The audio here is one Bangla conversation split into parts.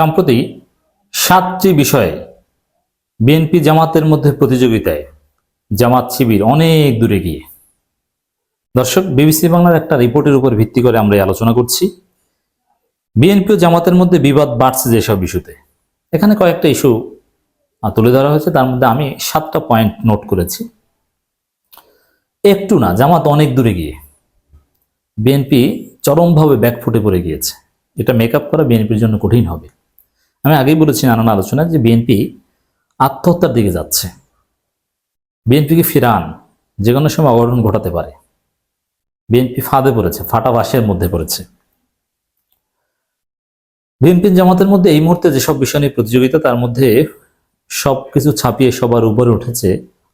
সম্প্রতি সাতটি বিষয়ে বিএনপি জামাতের মধ্যে প্রতিযোগিতায় জামাত শিবির অনেক দূরে গিয়ে। দর্শক, বিবিসি বাংলার একটা রিপোর্টের উপর ভিত্তি করে আমরা আলোচনা করছি। বিএনপি ও জামাতের মধ্যে বিবাদ বাড়ছে যেসব ইস্যুতে। এখানে কয়েকটা ইস্যু তুলে ধরা হয়েছে। তার মধ্যে আমি সাতটা পয়েন্ট নোট করেছি। একটু না, জামাত অনেক দূরে গিয়ে। বিএনপি চরমভাবে ব্যাকফুটে পড়ে গিয়েছে। এটা মেকআপ করা বিএনপির জন্য কঠিন হবে। আমি আগেই বলেছি নানান আলোচনায় যে বিএনপি আত্মহত্যার দিকে যাচ্ছে। বিএনপিকে ফিরান, যে কোনো সময় অঘটন ঘটাতে পারে। বিএনপি ফাঁদে পড়েছে, ফাটা বাসের মধ্যে পড়েছে। বিএনপি জামাতের মধ্যে এই মুহূর্তে যেসব বিষয় নিয়ে প্রতিযোগিতা, তার মধ্যে সব কিছু ছাপিয়ে সবার উপরে উঠেছে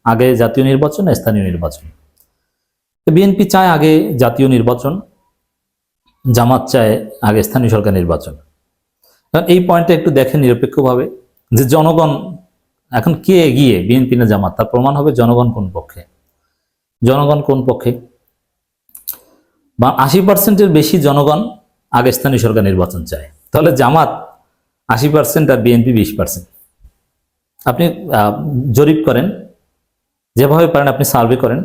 আগে জাতীয় নির্বাচন স্থানীয় নির্বাচন। বিএনপি চায় আগে জাতীয় নির্বাচন, জামাত চায় আগে স্থানীয় সরকার নির্বাচন। এই পয়েন্টটা একটু দেখেন নিরপেক্ষভাবে যে জনগণ এখন কে এগিয়ে বিএনপি না জামাত? তার প্রমাণ হবে জনগণ কোন পক্ষে? জনগণ কোন পক্ষে? বা আশি পার্সেন্টের বেশি জনগণ আগে স্থানীয় সরকার নির্বাচন চায়। তাহলে জামাত আশি পার্সেন্ট আর বিএনপি বিশ পার্সেন্ট আপনি জরিপ করেন, যেভাবে পারেন আপনি সার্ভে করেন।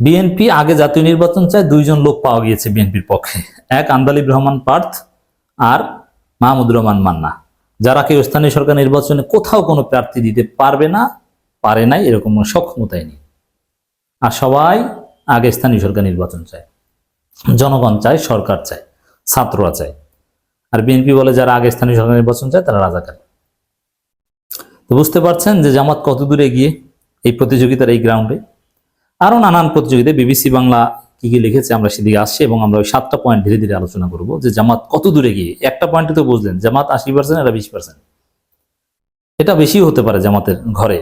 বিএনপি আগে জাতীয় নির্বাচন চায়, দুইজন লোক পাওয়া গিয়েছে বিএনপির পক্ষে। এক আন্দালিব রহমান পার্থ আর মাহমুদুর রহমান মান্না। যারা কেউ স্থানীয় সরকার নির্বাচনে কোথাও কোনো প্রার্থী দিতে পারবে না, পারে নাই এরকম কোনো সক্ষমতাই নেই। আর সবাই আগে স্থানীয় সরকার নির্বাচন চায়। জনগণ চায়, সরকার চায়, ছাত্ররা চায়। আর বিএনপি বলে যারা আগে স্থানীয় সরকার নির্বাচন চায়, তারা রাজাকার। তো বুঝতে পারছেন যে জামাত কত দূরে গিয়ে এই প্রতিযোগিতার এই গ্রাউন্ডে আরও নানান প্রতিযোগিতায় বিবিসি বাংলা কি কি লিখেছে আমরা সেদিকে আসছি এবং আমরা ওই সাতটা পয়েন্ট ধীরে ধীরে আলোচনা করব যে জামাত কত দূরে গিয়ে, একটা পয়েন্টে তো বুঝলেন, জামাত আশি পার্সেন্ট এটা বিশ পার্সেন্ট এটা বেশি হতে পারে জামাতের ঘরে,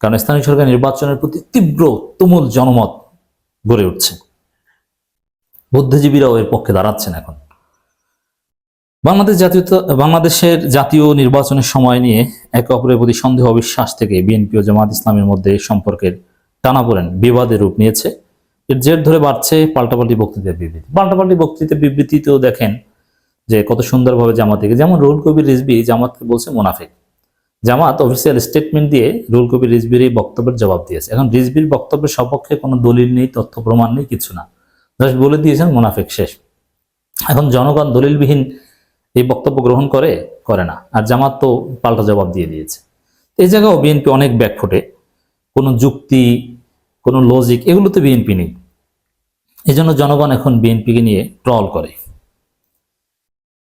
কারণ স্থানীয় সরকার নির্বাচনের প্রতি তীব্র তুমুল জনমত গড়ে উঠছে। বুদ্ধিজীবীরাও এর পক্ষে দাঁড়াচ্ছেন এখন। বাংলাদেশ জাতীয় বাংলাদেশের জাতীয় নির্বাচনের সময় নিয়ে একে অপরের প্রতি সন্দেহ অবিশ্বাস থেকে বিএনপি ও জামাত ইসলামের মধ্যে সম্পর্কের টানাপোড়েন বিবাদের রূপ নিয়েছে। এর জের ধরে বাড়ছে পাল্টাপাল্টি বক্তৃতার বিবৃতি। পাল্টাপাল্টি বক্তৃতার বিবৃতিতেও দেখেন যে কত সুন্দরভাবে জামাতিকে যেমন রুহুল কবির রিজবি জামাতকে বলছে মোনাফেক। জামাত অফিসিয়াল স্টেটমেন্ট দিয়ে রুহুল কবির রিজবির এই বক্তব্যের জবাব দিয়েছে। এখন রিজবির বক্তব্যের সপক্ষে কোনো দলিল নেই, তথ্য, প্রমাণ নেই, কিছু না। জাস্ট বলে দিয়েছেন মোনাফেক শেষ। এখন জনগণ দলিলবিহীন এই বক্তব্য গ্রহণ করে করে না। আর জামাত তো পাল্টা জবাব দিয়ে দিয়েছে। এই জায়গাও বিএনপি অনেক ব্যাক ফুটে কোনো যুক্তি কোনো লজিক এগুলোতে বিএনপি নেই। এই জন্য জনগণ এখন বিএনপিকে নিয়ে ট্রল করে।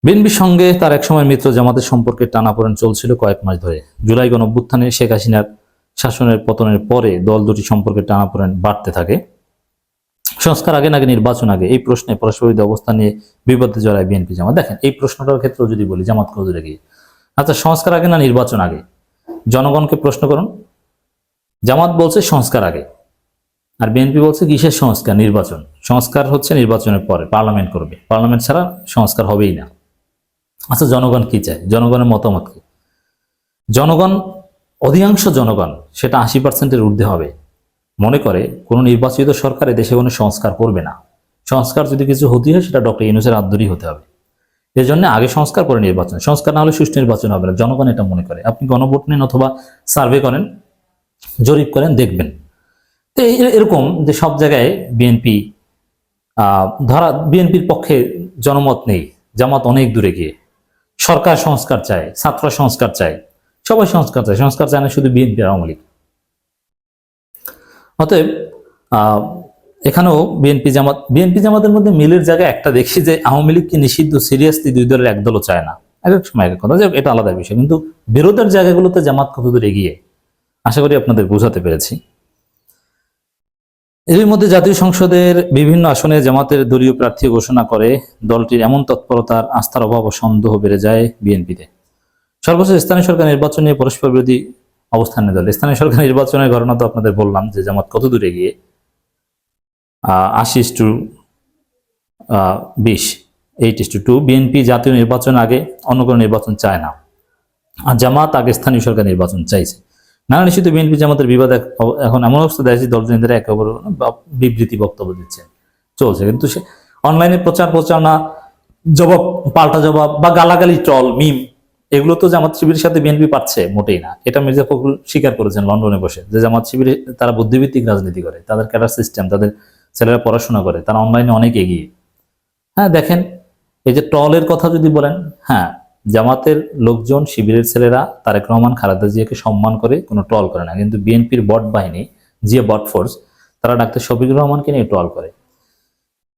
বিএনপির সঙ্গে তার একসময় মিত্র জামাতের সম্পর্কে টানাপোড়েন চলছিল কয়েক মাস ধরে। জুলাই গণ অভ্যুত্থানে শেখ হাসিনার শাসনের পতনের পরে দল দুটি সম্পর্কে টানাপোড়েন বাড়তে থাকে। সংস্কার আগে নাকি নির্বাচন আগে, এই প্রশ্নে পরস্পরিত অবস্থান নিয়ে বিপদে জড়ায় বিএনপি জামাত। দেখেন, এই প্রশ্নটার ক্ষেত্রেও যদি বলি, জামাত কদুরে গিয়ে? আচ্ছা সংস্কার আগে না নির্বাচন আগে? জনগণকে প্রশ্ন করুন। জামাত বলছে সংস্কার আগে। আর বিএনপি বলছে কিসের সংস্কার? নির্বাচন। সংস্কার হচ্ছে নির্বাচনের পরে, পার্লামেন্ট করবে। পার্লামেন্ট ছাড়া সংস্কার হবেই না। আচ্ছা জনগণ কি চায়? জনগণের মতামত কি? জনগণ, অধিকাংশ জনগণ সেটা আশি পার্সেন্টের ঊর্ধ্বে হবে। মনে করে, কোনো নির্বাচিত সরকার দেশে কোনো সংস্কার করবে না। সংস্কার যদি কিছু হতে হয়, সেটা ডক্টর ইউনুসের আদরি হতে হবে। এর জন্য আগে সংস্কার করে নির্বাচন। সংস্কার না হলে সুষ্ঠু নির্বাচন হবে না। জনগণ এটা মনে করে। আপনি গণভোট নেন অথবা সার্ভে করেন, জরিপ করেন, দেখবেন। তো এরকম যে সব জায়গায় বিএনপি ধরা বিএনপির পক্ষে জনমত নেই, জামাত অনেক দূরে গিয়ে। সরকার সংস্কার চায়, ছাত্র সংস্কার চায়, সবাই সংস্কার চায় সংস্কার চায় না শুধু বিএনপি আওয়ামী লীগ। অতএব এখানেও বিএনপি জামাত বিএনপি জামাতের মধ্যে মিলের জায়গায় একটা দেখি যে আওয়ামী লীগকে নিষিদ্ধ সিরিয়াসলি দুই দলের একদলও চায় না। এক এক সময় এক কথা যে এটা আলাদা বিষয়। কিন্তু বিরোধের জায়গাগুলোতে জামাত কতদূর এগিয়ে? আশা করি আপনাদের বোঝাতে পেরেছি। এর মধ্যে জাতীয় সংসদের বিভিন্ন আসনে জামাতের দলীয় প্রার্থী ঘোষণা করে, দলটির এমন তৎপরতার আস্থার অভাব ও সন্দেহ বেড়ে যায় বিএনপিতে। সর্বশেষ স্থানীয় সরকার নির্বাচন নিয়ে পরস্পর বিরোধী অবস্থান দল। স্থানীয় সরকার নির্বাচনের ঘটনা তো আপনাদের বললাম যে জামাত কত দূরে গিয়ে আশি টু বিশ, এইট টু টু। বিএনপি জাতীয় নির্বাচন আগে অন্য কোনো নির্বাচন চায় না। আর জামাত আগে স্থানীয় সরকার নির্বাচন চাইছে। নানা নিশ্চিত বিএনপি জামাতের বিবাদ এখন এমন অবস্থা দেখছি দলজনীদের একে অপর বিবৃতি বক্তব্য দিচ্ছে। চলছে, কিন্তু সে অনলাইনে প্রচার প্রচারণা, জবাব, পাল্টা জবাব বা গালাগালি, ট্রল, মিম, এগুলো তো জামাত শিবিরের সাথে বিএনপি পাচ্ছে মোটেই না। এটা মির্জা ফখরুল স্বীকার করেছেন লন্ডনে বসে, যে জামাত শিবিরে তারা বুদ্ধিভিত্তিক রাজনীতি করে, তাদের ক্যাডার সিস্টেম, তাদের ছেলেরা পড়াশোনা করে, তারা অনলাইনে অনেক এগিয়ে। হ্যাঁ দেখেন, এই যে ট্রলের কথা যদি বলেন হ্যাঁ জামাতের লোকজন, শিবিরের ছেলেরা তারেক রহমান, খালেদা জিয়াকে সম্মান করে কোনো ট্রল করে না। কিন্তু বিএনপির বট বাহিনী, জিয়া বট ফোর্স, তারা ডাক্তার শফিকুর রহমানকে নিয়ে ট্রল করে।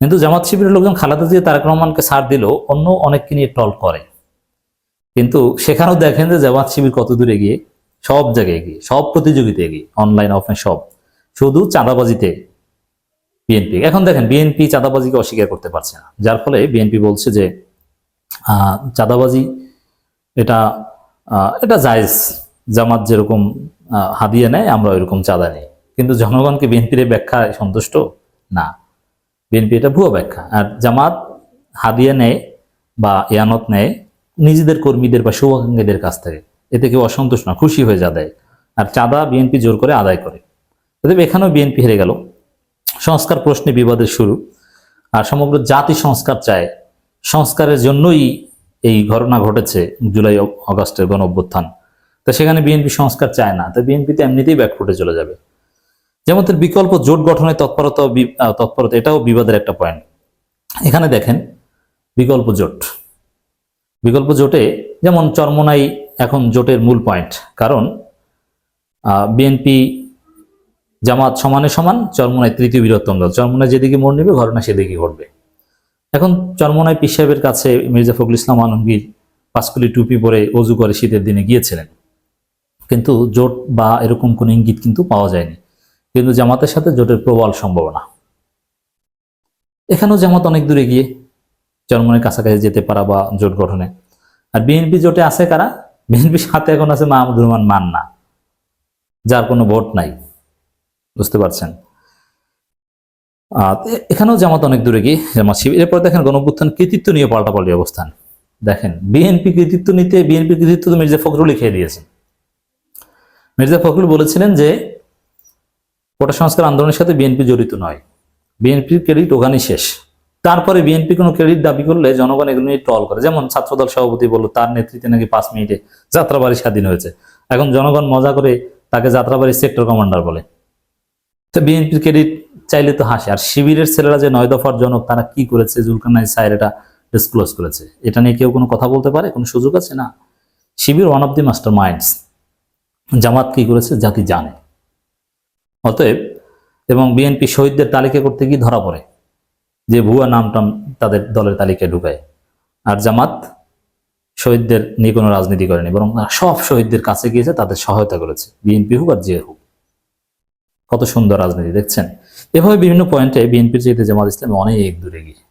কিন্তু জামাত শিবিরের লোকজন খালেদা জিয়া, তারেক রহমানকে ছাড় দিলেও অন্য অনেককে নিয়ে ট্রল করে। কিন্তু সেখানেও দেখেন যে জামাত শিবির কত দূরে গিয়ে সব জায়গায় এগিয়ে, সব প্রতিযোগিতায় এগিয়ে অনলাইন অফলাইন সব। শুধু চাঁদাবাজিতে বিএনপি। এখন দেখেন, বিএনপি চাঁদাবাজিকে অস্বীকার করতে পারছে না। যার ফলে বিএনপি বলছে যে চাঁদাবাজি, এটা এটা জায়েজ। জামাত যেরকম হাদিয়া নেয় আমরা ওইরকম চাঁদা নেই। কিন্তু জনগণকে বিএনপির এই ব্যাখ্যায় সন্তুষ্ট? না। বিএনপি এটা ভুয়ো ব্যাখ্যা। আর জামাত হাদিয়া নেয় বা ইয়ানত নেয় নিজেদের কর্মীদের বা শুভাকাঙ্ক্ষীদের কাছ থেকে। এতে কেউ অসন্তুষ্ট না, খুশি হয়ে যা দেয়। আর চাঁদা বিএনপি জোর করে আদায় করে। অতএব এখানেও বিএনপি হেরে গেল। সংস্কার প্রশ্নে বিবাদের শুরু। আর সমগ্র জাতি সংস্কার চায় সংস্কারের জন্যই এই ঘটনা ঘটেছে জুলাই অগস্টের গণ অভ্যুত্থান তো সেখানে বিএনপি সংস্কার চায় না, তো বিএনপি তো এমনিতেই ব্যাকফুটে চলে যাবে। যেমন তার বিকল্প জোট গঠনে তৎপরতা তৎপরতা, এটাও বিবাদের একটা পয়েন্ট এখানে দেখেন, বিকল্প জোট। বিকল্প জোটে যেমন চরমোনাই এখন জোটের মূল পয়েন্ট কারণ বিএনপি জামাত সমানে সমান, চরমোনাই তৃতীয় বৃহত্তম দল। চরমোনাই যেদিকে মোড় নেবে ঘটনা সেদিকে ঘটবে। এখন চরমোনাই পীর কাছে মির্জা ফখরুল ইসলাম আলমগীর পাঁচকুলি টুপি পরে অজু করে শীতের দিনে গিয়েছিলেন। কিন্তু জোট বা এরকম কোনো ইঙ্গিত কিন্তু পাওয়া যায়নি। কিন্তু জামাতের সাথে জোটের প্রবল সম্ভাবনা। এখানেও জামাত অনেক দূরে গিয়ে চরমনের কাছাকাছি যেতে পারা বা জোট গঠনে। আর বিএনপি জোটে আছে কারা? বিএনপির সাথে এখন আছে মাহমুদুর রহমান মান্না। যার কোনো ভোট নাই। বুঝতে পারছেন? এখানেও জামাত অনেক দূরে গিয়ে জামাত শিবির। এরপর দেখেন গণঅভ্যুত্থান কৃতিত্ব নিয়ে পাল্টাপাল্টি অবস্থান। দেখেন, বিএনপি কৃতিত্ব নিতে, বিএনপি কৃতিত্ব তো মির্জা ফখরুলই খেয়ে দিয়েছেন। মির্জা ফখরুল বলেছিলেন যে, কোটা সংস্কার আন্দোলনের সাথে বিএনপি জড়িত নয়। বিএনপির ক্রেডিট ওখানেই শেষ। তারপরে বিএনপি কোনো ক্রেডিট দাবি করলে জনগণ এগুলো নিয়ে ট্রল করে। যেমন ছাত্রদল সভাপতি বলল, তার নেতৃত্বে নাকি পাঁচ মিনিটে যাত্রাবাড়ি স্বাধীন হয়েছে। এখন জনগণ মজা করে তাকে যাত্রাবাড়ি সেক্টর কমান্ডার বলে। তো বিএনপির ক্রেডিট চাইলে তো হাসে। আর শিবিরের ছেলেরা যে নয় দফার জনক, তারা কি করেছে? জুলকানাই সাহের এটা ডিসক্লোজ করেছে। এটা নিয়ে কেউ কোনো কথা বলতে পারে? কোনো সুযোগ আছে? না। Shibir one of the masterminds Jamaat কি করেছে? জাতি জানে। অতএব, এবং বিএনপি শহীদদের তালিকা করতে গিয়ে ধরা পড়ে যে ভুয়া নামটা তাদের দলের তালিকায় ঢুকায়। আর জামাত শহীদদের নিয়ে কোনো রাজনীতি করেনি, বরং সব শহীদদের কাছে গিয়েছে, তাদের সহায়তা করেছে। বিএনপি হোক আর যে হোক। কত সুন্দর রাজনীতি, দেখছেন? এভাবে বিভিন্ন পয়েন্টে বিএনপির চাইতে জামাত ইসলাম অনেক দূরে গিয়ে